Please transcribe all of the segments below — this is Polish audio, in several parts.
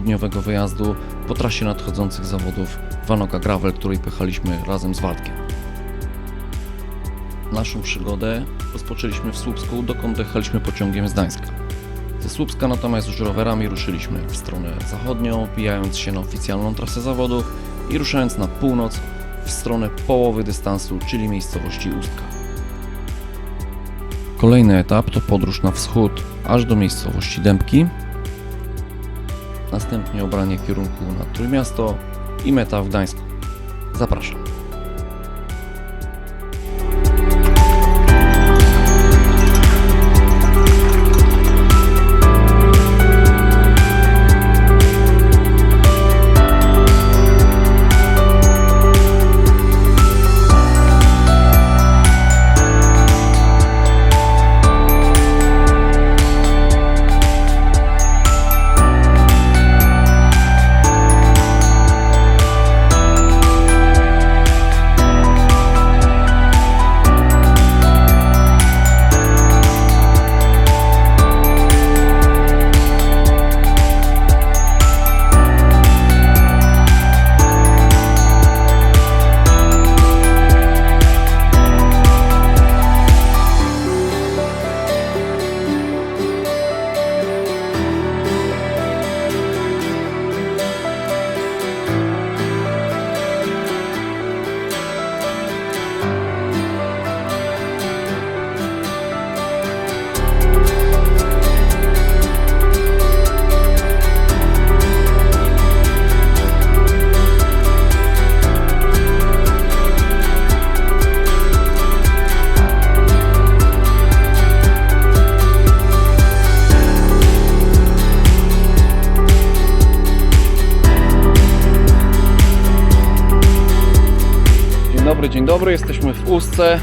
dwudniowego wyjazdu po trasie nadchodzących zawodów Vanoka Gravel, której pychaliśmy razem z Waldkiem. Naszą przygodę rozpoczęliśmy w Słupsku, dokąd dojechaliśmy pociągiem z Gdańska. Ze Słupska natomiast już rowerami ruszyliśmy w stronę zachodnią, wbijając się na oficjalną trasę zawodów i ruszając na północ w stronę połowy dystansu, czyli miejscowości Ustka. Kolejny etap to podróż na wschód, aż do miejscowości Dębki. Następnie obranie kierunku na Trójmiasto i meta w Gdańsku. Zapraszam. Dobry. Jesteśmy w Ustce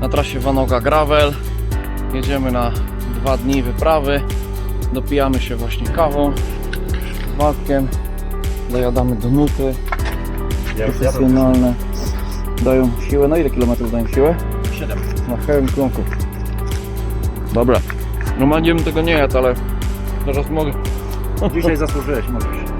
na trasie Vanoga Gravel. Jedziemy na dwa dni wyprawy. Dopijamy się właśnie kawą z Waldkiem. Dojadamy do nuty profesjonalne. Dają siłę. No ile kilometrów dają siłę? 7. Na hełm klonków. Dobra. Normalnie bym tego nie jadł, ale teraz mogę. Dzisiaj zasłużyłeś, możesz.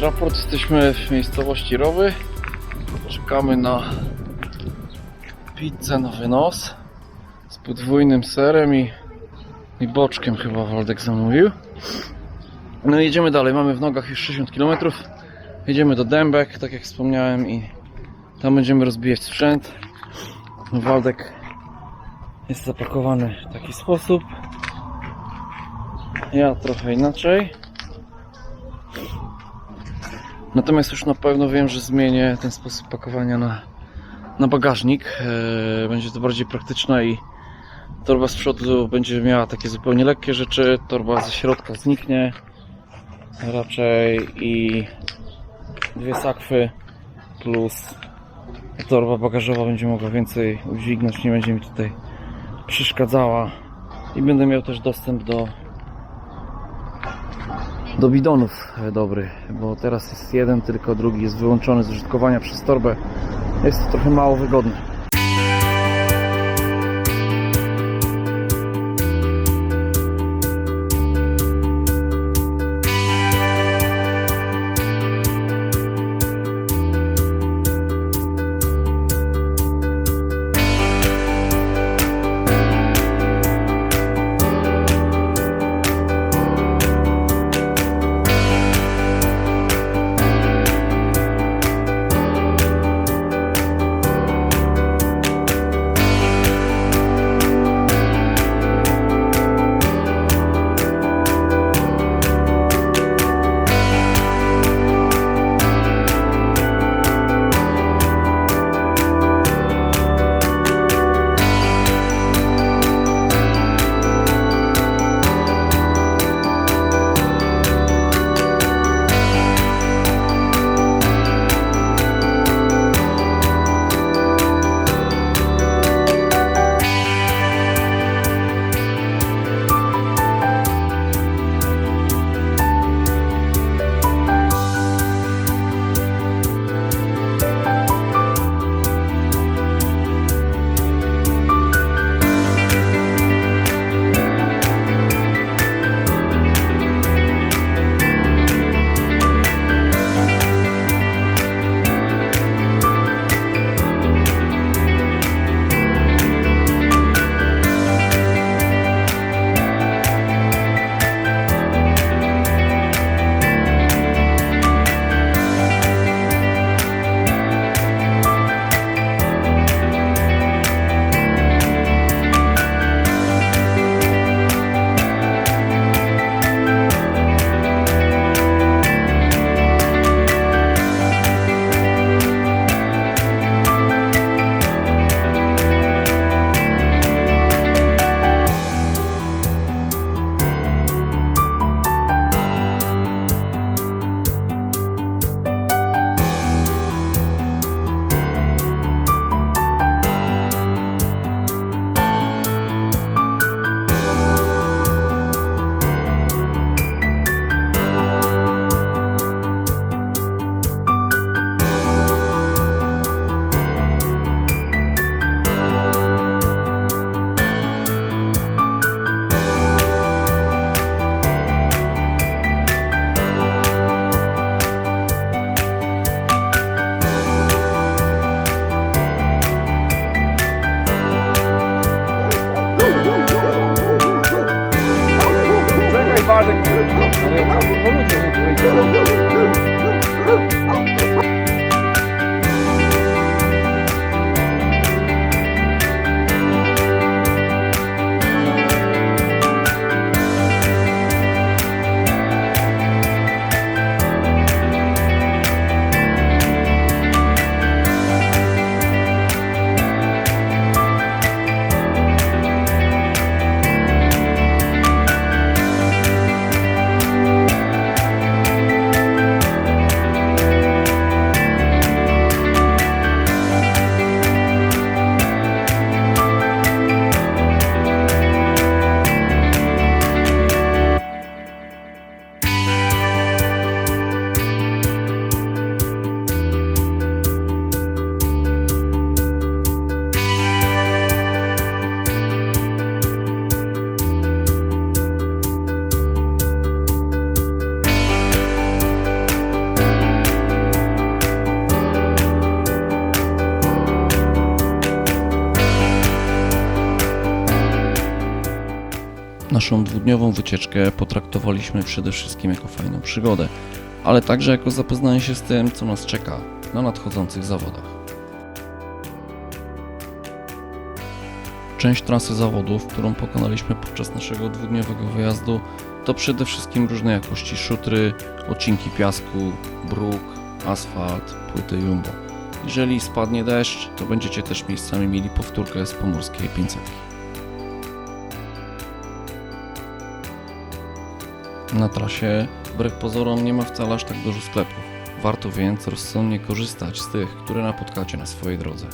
Raport. Jesteśmy w miejscowości Rowy. Czekamy na pizzę na wynos z podwójnym serem i, i boczkiem chyba Waldek zamówił. No i jedziemy dalej. Mamy w nogach już 60 km. Jedziemy do Dębek, tak jak wspomniałem i tam będziemy rozbijać sprzęt. Waldek jest zapakowany w taki sposób. Ja trochę inaczej. Natomiast już na pewno wiem, że zmienię ten sposób pakowania na, na bagażnik. Eee, Będzie to bardziej praktyczne i torba z przodu będzie miała takie zupełnie lekkie rzeczy, torba ze środka zniknie. Raczej i dwie sakwy plus torba bagażowa będzie mogła więcej udźwignąć, nie będzie mi tutaj przeszkadzała. I będę miał też dostęp do do bidonów e, dobry, bo teraz jest jeden, tylko drugi jest wyłączony z użytkowania przez torbę. Jest to trochę mało wygodne. Naszą dwudniową wycieczkę potraktowaliśmy przede wszystkim jako fajną przygodę, ale także jako zapoznanie się z tym, co nas czeka na nadchodzących zawodach. Część trasy zawodów, którą pokonaliśmy podczas naszego dwudniowego wyjazdu, to przede wszystkim różnej jakości szutry, odcinki piasku, bruk, asfalt, płyty jumbo. Jeżeli spadnie deszcz, to będziecie też miejscami mieli powtórkę z pomorskiej 500. Na trasie, wbrew pozorom, nie ma wcale aż tak dużo sklepów. Warto więc rozsądnie korzystać z tych, które napotkacie na swojej drodze.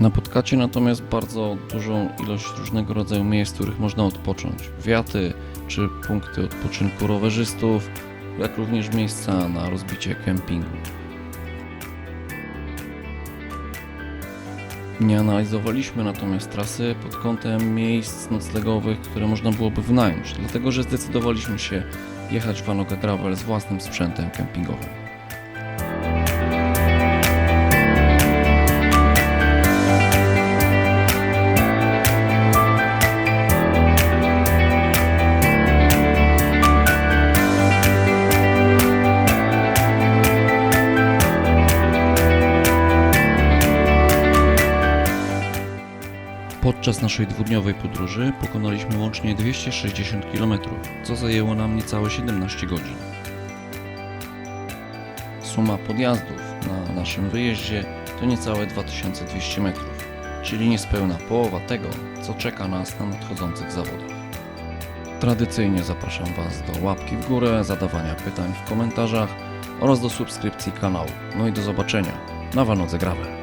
Napotkacie natomiast bardzo dużą ilość różnego rodzaju miejsc, w których można odpocząć. Wiaty czy punkty odpoczynku rowerzystów, jak również miejsca na rozbicie kempingu. Nie analizowaliśmy natomiast trasy pod kątem miejsc noclegowych, które można byłoby wynająć, dlatego że zdecydowaliśmy się jechać w Vanoga Gravel z własnym sprzętem kempingowym. Podczas naszej dwudniowej podróży pokonaliśmy łącznie 260 km, co zajęło nam niecałe 17 godzin. Suma podjazdów na naszym wyjeździe to niecałe 2200 metrów, czyli niespełna połowa tego, co czeka nas na nadchodzących zawodach. Tradycyjnie zapraszam Was do łapki w górę, zadawania pytań w komentarzach oraz do subskrypcji kanału. No i do zobaczenia na Wanodze Gravel.